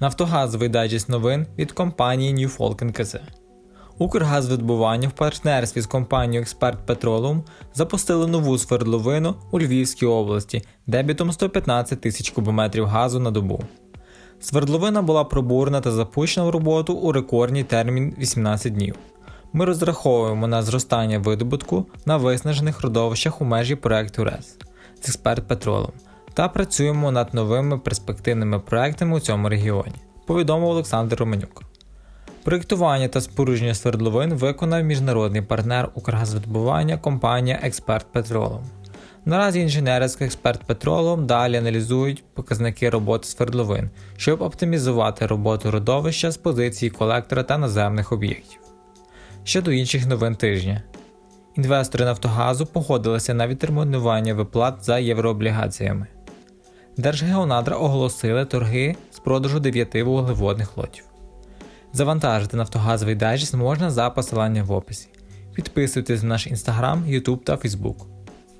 Нафтогазовий дайджест новин від компанії New Falcon КЗ. Укргазвидобування в партнерстві з компанією Експерт Petroleum запустили нову свердловину у Львівській області дебітом 115 тисяч кубометрів газу на добу. Свердловина була пробурена та запущена в роботу у рекордній термін 18 днів. Ми розраховуємо на зростання видобутку на виснажених родовищах у межі проекту РЕС з Експерт Petroleum та працюємо над новими перспективними проектами у цьому регіоні, повідомив Олександр Романюк. Проєктування та спорудження свердловин виконав міжнародний партнер Укргазвидобування компанія Експерт Petroleum. Наразі інженери з Експерт Petroleum далі аналізують показники роботи свердловин, щоб оптимізувати роботу родовища з позиції колектора та наземних об'єктів. Щодо інших новин тижня. Інвестори Нафтогазу погодилися на відтермінування виплат за єврооблігаціями. Держгеонадра оголосили торги з продажу 9 вуглеводних лотів. Завантажити нафтогазовий дайджест можна за посиланням в описі. Підписуйтесь на наш інстаграм, Ютуб та Фейсбук.